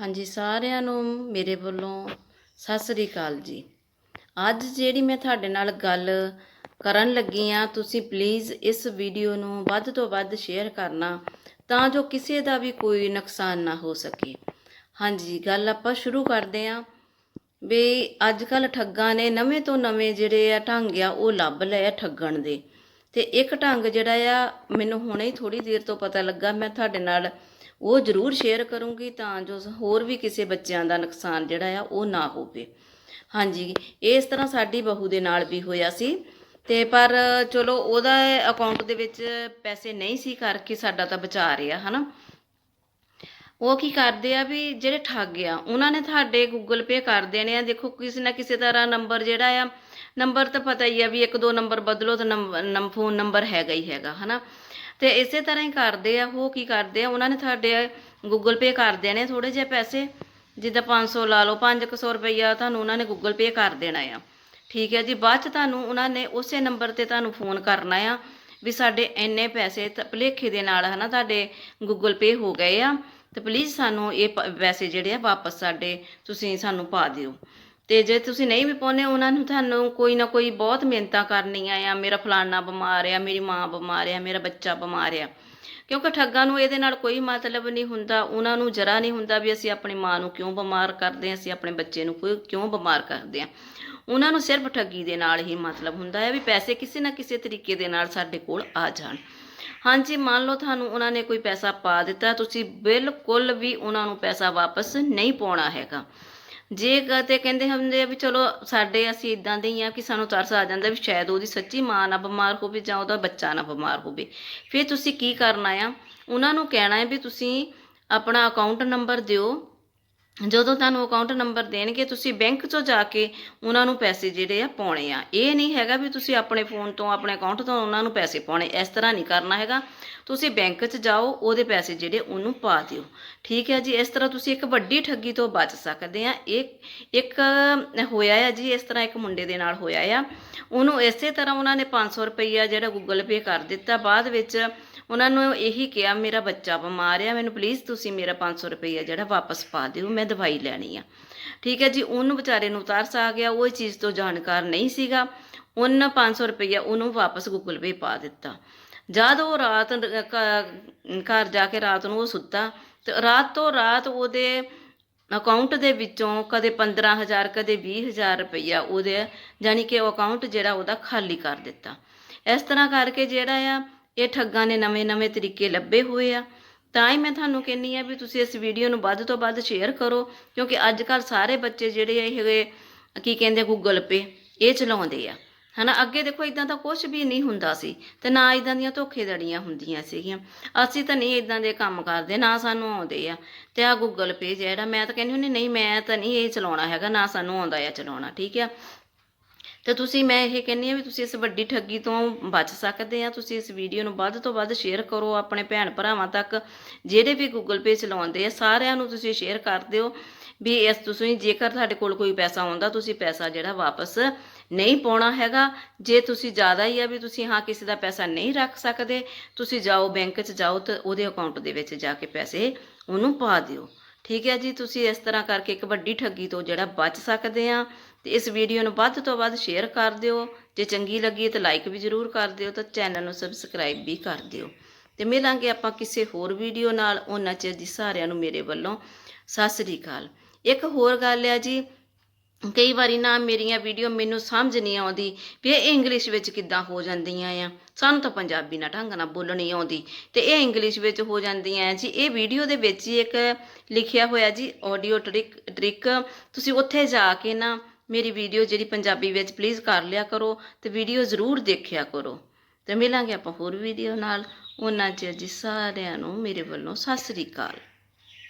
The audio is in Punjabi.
ਹਾਂਜੀ, ਸਾਰਿਆਂ ਨੂੰ ਮੇਰੇ ਵੱਲੋਂ ਸਤਿ ਸ੍ਰੀ ਅਕਾਲ ਜੀ। ਅੱਜ ਜਿਹੜੀ ਮੈਂ ਤੁਹਾਡੇ ਨਾਲ ਗੱਲ ਕਰਨ ਲੱਗੀ ਆ ਤੁਸੀਂ ਪਲੀਜ਼ ਇਸ ਵੀਡੀਓ ਨੂੰ ਵੱਧ ਤੋਂ ਵੱਧ ਸ਼ੇਅਰ ਕਰਨਾ, ਤਾਂ ਜੋ ਕਿਸੇ ਦਾ ਵੀ ਕੋਈ ਨੁਕਸਾਨ ਨਾ ਹੋ ਸਕੇ। ਹਾਂਜੀ, ਗੱਲ ਆਪਾਂ ਸ਼ੁਰੂ ਕਰਦੇ ਆ ਵੀ ਅੱਜ ਕੱਲ ਠੱਗਾਂ ਨੇ ਨਵੇਂ ਤੋਂ ਨਵੇਂ ਜਿਹੜੇ ਆ ਢੰਗ ਆ, ਉਹ ਲੱਭ ਲਏ ਆ ਠੱਗਣ ਦੇ। ਤੇ ਇੱਕ ਢੰਗ ਜਿਹੜਾ ਆ, ਮੈਨੂੰ ਹੁਣੇ ਹੀ ਥੋੜੀ ਦੇਰ ਤੋਂ ਪਤਾ ਲੱਗਾ, ਮੈਂ ਤੁਹਾਡੇ ਨਾਲ ਉਹ ਜ਼ਰੂਰ ਸ਼ੇਅਰ ਕਰੂੰਗੀ ਤਾਂ ਜੋ ਹੋਰ ਵੀ ਕਿਸੇ ਬੱਚਿਆਂ ਦਾ ਨੁਕਸਾਨ ਜਿਹੜਾ ਆ ਉਹ ਨਾ ਹੋਵੇ। ਹਾਂਜੀ, ਇਸ ਤਰ੍ਹਾਂ ਸਾਡੀ ਬਹੂ ਦੇ ਨਾਲ ਵੀ ਹੋਇਆ ਸੀ। ਤੇ ਪਰ ਚਲੋ ਉਹਦਾ ਅਕਾਊਂਟ ਦੇ ਵਿੱਚ ਪੈਸੇ ਨਹੀਂ ਸੀ ਕਰਕੇ ਸਾਡਾ ਤਾਂ ਬਚਾ ਰਿਹਾ, ਹਨਾ। ਉਹ ਕੀ ਕਰਦੇ ਆ ਵੀ ਜਿਹੜੇ ਠੱਗ ਆ, ਉਹਨਾਂ ਨੇ ਤੁਹਾਡੇ ਗੂਗਲ ਪੇ ਕਰ ਦੇਣੇ ਆ। ਦੇਖੋ, ਕਿਸੇ ਨਾ ਕਿਸੇ ਤਰ੍ਹਾਂ ਨੰਬਰ ਜਿਹੜਾ ਆ, ਨੰਬਰ ਤਾਂ ਪਤਾ ਹੀ ਆ ਵੀ ਇੱਕ ਦੋ ਨੰਬਰ ਬਦਲੋ ਤਾਂ ਨੰਬਰ ਫੋਨ ਨੰਬਰ ਹੈਗਾ ਹੀ ਹੈਗਾ, ਹਨਾ। ਤੇ ਇਸੇ ਤਰ੍ਹਾਂ ਹੀ ਕਰਦੇ ਆ, ਉਹ ਕੀ ਕਰਦੇ ਆ, ਉਹਨਾਂ ਨੇ ਤੁਹਾਡੇ ਗੂਗਲ ਪੇ ਕਰ ਦੇਣੇ ਥੋੜੇ ਜਿਹੇ ਪੈਸੇ, ਜਿੱਦਾਂ 500 ਲਾ ਲਓ 500 ਰੁਪਈਆ ਤੁਹਾਨੂੰ ਉਹਨਾਂ ਨੇ ਗੂਗਲ ਪੇ ਕਰ ਦੇਣਾ ਆ। ਠੀਕ ਹੈ ਜੀ, ਬਾਅਦ ਚ ਤੁਹਾਨੂੰ ਉਹਨਾਂ ਨੇ ਉਸੇ ਨੰਬਰ ਤੇ ਤੁਹਾਨੂੰ ਫੋਨ ਕਰਨਾ ਆ, ਵੀ ਸਾਡੇ ਇੰਨੇ ਪੈਸੇ ਤਾਂ, ਭੁਲੇਖੇ ਦੇ ਨਾਲ ਹਨਾ ਤੁਹਾਡੇ ਗੂਗਲ ਪੇ ਹੋ ਗਏ ਆ, ਤੇ ਪਲੀਜ਼ ਸਾਨੂੰ ਇਹ ਪੈਸੇ ਜਿਹੜੇ ਆ ਵਾਪਸ ਸਾਡੇ ਤੁਸੀਂ ਸਾਨੂੰ ਪਾ ਦਿਓ। ਤੇ ਜੇ ਤੁਸੀਂ ਨਹੀਂ ਵੀ ਪਾਉਂਦੇ, ਉਹਨਾਂ ਨੂੰ ਤੁਹਾਨੂੰ ਕੋਈ ਨਾ ਕੋਈ ਬਹੁਤ ਮਿਹਨਤਾਂ ਕਰਨੀਆਂ ਆ। ਮੇਰਾ ਫਲਾਨਾ ਬਿਮਾਰ ਆ, ਮੇਰੀ ਮਾਂ ਬਿਮਾਰ ਆ, ਮੇਰਾ ਬੱਚਾ ਬਿਮਾਰ ਆ। ਕਿਉਂਕਿ ਠੱਗਾਂ ਨੂੰ ਇਹਦੇ ਨਾਲ ਕੋਈ ਮਤਲਬ ਨਹੀਂ ਹੁੰਦਾ, ਉਹਨਾਂ ਨੂੰ ਜਰਾ ਨਹੀਂ ਹੁੰਦਾ ਵੀ ਅਸੀਂ ਆਪਣੀ ਮਾਂ ਨੂੰ ਕਿਉਂ ਬਿਮਾਰ ਕਰਦੇ ਹਾਂ ਅਸੀਂ ਆਪਣੇ ਬੱਚੇ ਨੂੰ ਕੋਈ ਕਿਉਂ ਬਿਮਾਰ ਕਰਦੇ ਹਾਂ ਉਹਨਾਂ ਨੂੰ ਸਿਰਫ ਠੱਗੀ ਦੇ ਨਾਲ ਹੀ ਮਤਲਬ ਹੁੰਦਾ ਹੈ ਵੀ ਪੈਸੇ ਕਿਸੇ ਨਾ ਕਿਸੇ ਤਰੀਕੇ ਦੇ ਨਾਲ ਸਾਡੇ ਕੋਲ ਆ ਜਾਣ। ਹਾਂਜੀ, ਮੰਨ ਲਓ ਤੁਹਾਨੂੰ ਉਹਨਾਂ ਨੇ ਕੋਈ ਪੈਸਾ ਪਾ ਦਿੱਤਾ, ਤੁਸੀਂ ਬਿਲਕੁਲ ਵੀ ਉਹਨਾਂ ਨੂੰ ਪੈਸਾ ਵਾਪਸ ਨਹੀਂ ਪਾਉਣਾ ਹੈਗਾ। ਜੇ ਕਦੇ ਕਹਿੰਦੇ ਹੁੰਦੇ ਆ ਵੀ ਚਲੋ ਸਾਡੇ ਅਸੀਂ ਇਦਾਂ ਦੇ ਹੀ ਆ ਕਿ ਸਾਨੂੰ ਤਰਸ ਆ ਜਾਂਦਾ ਵੀ ਸ਼ਾਇਦ ਉਹਦੀ ਸੱਚੀ ਮਾਂ ਨਾ ਬਿਮਾਰ ਹੋਵੇ ਜਾਂ ਉਹਦਾ ਬੱਚਾ ਨਾ ਬਿਮਾਰ ਹੋਵੇ, ਫਿਰ ਤੁਸੀਂ ਕੀ ਕਰਨਾ ਆ? ਉਹਨਾਂ ਨੂੰ ਕਹਿਣਾ ਹੈ ਵੀ ਤੁਸੀਂ ਆਪਣਾ ਅਕਾਊਂਟ ਨੰਬਰ ਦਿਓ ਜਦੋਂ ਤੁਹਾਨੂੰ ਅਕਾਊਂਟ ਨੰਬਰ ਦੇਣਗੇ, ਤੁਸੀਂ ਬੈਂਕ 'ਚੋਂ ਜਾ ਕੇ ਉਹਨਾਂ ਨੂੰ ਪੈਸੇ ਜਿਹੜੇ ਆ ਪਾਉਣੇ ਆ। ਇਹ ਨਹੀਂ ਹੈਗਾ ਵੀ ਤੁਸੀਂ ਆਪਣੇ ਫੋਨ ਤੋਂ, ਆਪਣੇ ਅਕਾਊਂਟ ਤੋਂ ਉਹਨਾਂ ਨੂੰ ਪੈਸੇ ਪਾਉਣੇ। ਇਸ ਤਰ੍ਹਾਂ ਨਹੀਂ ਕਰਨਾ ਹੈਗਾ। ਤੁਸੀਂ ਬੈਂਕ 'ਚ ਜਾਓ, ਉਹਦੇ ਪੈਸੇ ਜਿਹੜੇ ਉਹਨੂੰ ਪਾ ਦਿਓ। ਠੀਕ ਹੈ ਜੀ? ਇਸ ਤਰ੍ਹਾਂ ਤੁਸੀਂ ਇੱਕ ਵੱਡੀ ਠੱਗੀ ਤੋਂ ਬਚ ਸਕਦੇ ਆ। ਇਹ, ਇੱਕ ਹੋਇਆ ਆ ਜੀ, ਇਸ ਤਰ੍ਹਾਂ ਇੱਕ ਮੁੰਡੇ ਦੇ ਨਾਲ ਹੋਇਆ ਆ। ਉਹਨੂੰ ਇਸੇ ਤਰ੍ਹਾਂ ਉਹਨਾਂ ਨੇ 500 ਰੁਪਈਆ ਜਿਹੜਾ ਗੂਗਲ ਪੇ ਕਰ ਦਿੱਤਾ। ਬਾਅਦ ਵਿੱਚ ਉਹਨਾਂ ਨੂੰ ਇਹੀ ਕਿਹਾ, ਮੇਰਾ ਬੱਚਾ ਬਿਮਾਰ ਆ, ਮੈਨੂੰ ਪਲੀਜ਼ ਤੁਸੀਂ ਮੇਰਾ 500 ਰੁਪਈਆ ਜਿਹੜਾ ਵਾਪਸ ਪਾ ਦਿਓ, ਮੈਂ ਦਵਾਈ ਲੈਣੀ ਆ। ਠੀਕ ਹੈ ਜੀ, ਉਹਨੂੰ ਵਿਚਾਰੇ ਨੂੰ ਤਰਸ ਆ ਗਿਆ, ਉਹ ਚੀਜ਼ ਤੋਂ ਜਾਣਕਾਰ ਨਹੀਂ ਸੀਗਾ। ਉਹਨ 500 ਰੁਪਈਆ ਉਹਨੂੰ ਵਾਪਸ ਗੂਗਲ ਪੇ ਪਾ ਦਿੱਤਾ। ਜਦ ਉਹ ਰਾਤ ਘਰ ਜਾ ਕੇ ਰਾਤ ਨੂੰ ਉਹ ਸੁੱਤਾ, ਤੇ ਰਾਤ ਤੋਂ ਰਾਤ ਉਹਦੇ ਅਕਾਊਂਟ ਦੇ ਵਿੱਚੋਂ ਕਦੇ 15000 ਕਦੇ 20000 ਰੁਪਈਆ ਉਹਦੇ ਜਾਨੀ ਕਿ ਉਹ ਅਕਾਊਂਟ ਜਿਹੜਾ ਉਹਦਾ ਖਾਲੀ ਕਰ ਦਿੱਤਾ। ਇਸ ਤਰ੍ਹਾਂ ਕਰਕੇ ਜਿਹੜਾ ਆ ਇਹ ਠੱਗਾਂ ਨੇ ਨਵੇਂ-ਨਵੇਂ ਤਰੀਕੇ ਲੱਭੇ ਹੋਏ ਆ। ਤਾਂ ਹੀ ਮੈਂ ਤੁਹਾਨੂੰ ਕਹਿੰਨੀ ਆ ਵੀ ਤੁਸੀਂ ਇਸ ਵੀਡੀਓ ਨੂੰ ਵੱਧ ਤੋਂ ਵੱਧ ਸ਼ੇਅਰ ਕਰੋ, ਕਿਉਂਕਿ ਅੱਜ ਕੱਲ ਸਾਰੇ ਬੱਚੇ ਜਿਹੜੇ ਆ ਇਹ ਕੀ ਕਹਿੰਦੇ ਗੂਗਲ ਪੇ ਇਹ ਚਲਾਉਂਦੇ ਆ। ਹਨਾ, ਅੱਗੇ ਦੇਖੋ ਇਦਾਂ ਤਾਂ ਕੁਝ ਵੀ ਨਹੀਂ ਹੁੰਦਾ ਸੀ ਤੇ ਨਾ ਇਦਾਂ ਦੀਆਂ ਧੋਖੇਦੜੀਆਂ ਹੁੰਦੀਆਂ ਸੀਗੀਆਂ। ਅਸੀਂ ਤਾਂ ਨਹੀਂ ਇਦਾਂ ਦੇ ਕੰਮ ਕਰਦੇ, ਨਾ ਸਾਨੂੰ ਆਉਂਦੇ ਆ। ਤੇ ਆ ਗੂਗਲ ਪੇ ਜਿਹੜਾ, ਮੈਂ ਤਾਂ ਕਹਿੰਦੀ ਹੁੰਦੀ, ਨਹੀਂ, ਮੈਂ ਤਾਂ ਨਹੀਂ ਇਹ ਚਲਾਉਣਾ ਹੈਗਾ, ਨਾ ਸਾਨੂੰ ਆਉਂਦਾ ਆ ਚਲਾਉਣਾ, ਠੀਕ ਆ? ਤੇ ਤੁਸੀਂ, ਮੈਂ ਇਹ ਕਹਿੰਨੀ ਆ ਵੀ ਤੁਸੀਂ ਇਸ ਵੱਡੀ ਠੱਗੀ ਤੋਂ ਬਚ ਸਕਦੇ ਆ ਤੁਸੀਂ ਇਸ ਵੀਡੀਓ ਨੂੰ ਵੱਧ ਤੋਂ ਵੱਧ ਸ਼ੇਅਰ ਕਰੋ ਆਪਣੇ ਭੈਣ ਭਰਾਵਾਂ ਤੱਕ, ਜਿਹੜੇ ਵੀ ਗੂਗਲ ਪੇ ਚਲਾਉਂਦੇ ਆ, ਸਾਰਿਆਂ ਨੂੰ ਤੁਸੀਂ ਸ਼ੇਅਰ ਕਰ ਦਿਓ ਵੀ ਇਸ ਤੁਸੀਂ ਜੇਕਰ ਤੁਹਾਡੇ ਕੋਲ ਕੋਈ ਪੈਸਾ ਆਉਂਦਾ, ਤੁਸੀਂ ਪੈਸਾ ਜਿਹੜਾ ਵਾਪਸ ਨਹੀਂ ਪਾਉਣਾ ਹੈਗਾ। ਜੇ ਤੁਸੀਂ ਜ਼ਿਆਦਾ ਹੀ ਆ ਵੀ ਤੁਸੀਂ ਹਾਂ ਕਿਸੇ ਦਾ ਪੈਸਾ ਨਹੀਂ ਰੱਖ ਸਕਦੇ, ਤੁਸੀਂ ਜਾਓ ਬੈਂਕ 'ਚ ਜਾਓ ਤੇ ਉਹਦੇ ਅਕਾਊਂਟ ਦੇ ਵਿੱਚ ਜਾ ਕੇ ਪੈਸੇ ਉਹਨੂੰ ਪਾ ਦਿਓ। ਠੀਕ ਹੈ ਜੀ, ਤੁਸੀਂ ਇਸ ਤਰ੍ਹਾਂ ਕਰਕੇ ਇੱਕ ਵੱਡੀ ਠੱਗੀ ਤੋਂ ਜਿਹੜਾ ਬਚ ਸਕਦੇ ਆ ਤੇ ਇਸ ਵੀਡੀਓ ਨੂੰ ਵੱਧ ਤੋਂ ਵੱਧ ਸ਼ੇਅਰ ਕਰ ਦਿਓ। ਜੇ ਚੰਗੀ ਲੱਗੀ ਤਾਂ ਲਾਈਕ ਵੀ ਜ਼ਰੂਰ ਕਰ ਦਿਓ ਤਾਂ ਚੈਨਲ ਨੂੰ ਸਬਸਕ੍ਰਾਈਬ ਵੀ ਕਰ ਦਿਓ। ਤੇ ਮਿਲਾਂਗੇ ਆਪਾਂ ਕਿਸੇ ਹੋਰ ਵੀਡੀਓ ਨਾਲ। ਉਹਨਾਂ ਚਿਰ ਦੀ ਸਾਰਿਆਂ ਨੂੰ ਮੇਰੇ ਵੱਲੋਂ ਸਤਿ ਸ੍ਰੀ ਅਕਾਲ। ਇੱਕ ਹੋਰ ਗੱਲ ਹੈ ਜੀ ਕਈ ਵਾਰੀ ਨਾ ਮੇਰੀਆਂ ਵੀਡੀਓ ਮੈਨੂੰ ਸਮਝ ਨਹੀਂ ਆਉਂਦੀ ਵੀ ਇਹ ਇੰਗਲਿਸ਼ ਵਿੱਚ ਕਿੱਦਾਂ ਹੋ ਜਾਂਦੀਆਂ ਆ। ਸਾਨੂੰ ਤਾਂ ਪੰਜਾਬੀ ਨਾਲ ਢੰਗ ਨਾਲ ਬੋਲਣੀ ਆਉਂਦੀ। ਤੇ ਇਹ ਇੰਗਲਿਸ਼ ਵਿੱਚ ਹੋ ਜਾਂਦੀਆਂ ਆ ਜੀ। ਇਹ ਵੀਡੀਓ ਦੇ ਵਿੱਚ ਹੀ ਇੱਕ ਲਿਖਿਆ ਹੋਇਆ ਜੀ ਆਡੀਓ ਟ੍ਰਿਕ ਟ੍ਰਿਕ ਤੁਸੀਂ ਉੱਥੇ ਜਾ ਕੇ ਨਾ ਮੇਰੀ ਵੀਡੀਓ ਜਿਹੜੀ ਪੰਜਾਬੀ ਵਿੱਚ ਪਲੀਜ਼ ਕਰ ਲਿਆ ਕਰੋ ਤੇ ਵੀਡੀਓ ਜ਼ਰੂਰ ਦੇਖਿਆ ਕਰੋ। ਤੇ ਮਿਲਾਂਗੇ ਆਪਾਂ ਹੋਰ ਵੀਡੀਓ ਨਾਲ। ਉਹਨਾਂ ਚ ਜੀ ਸਾਰਿਆਂ ਨੂੰ ਮੇਰੇ ਵੱਲੋਂ ਸਤਿ ਸ੍ਰੀ ਅਕਾਲ।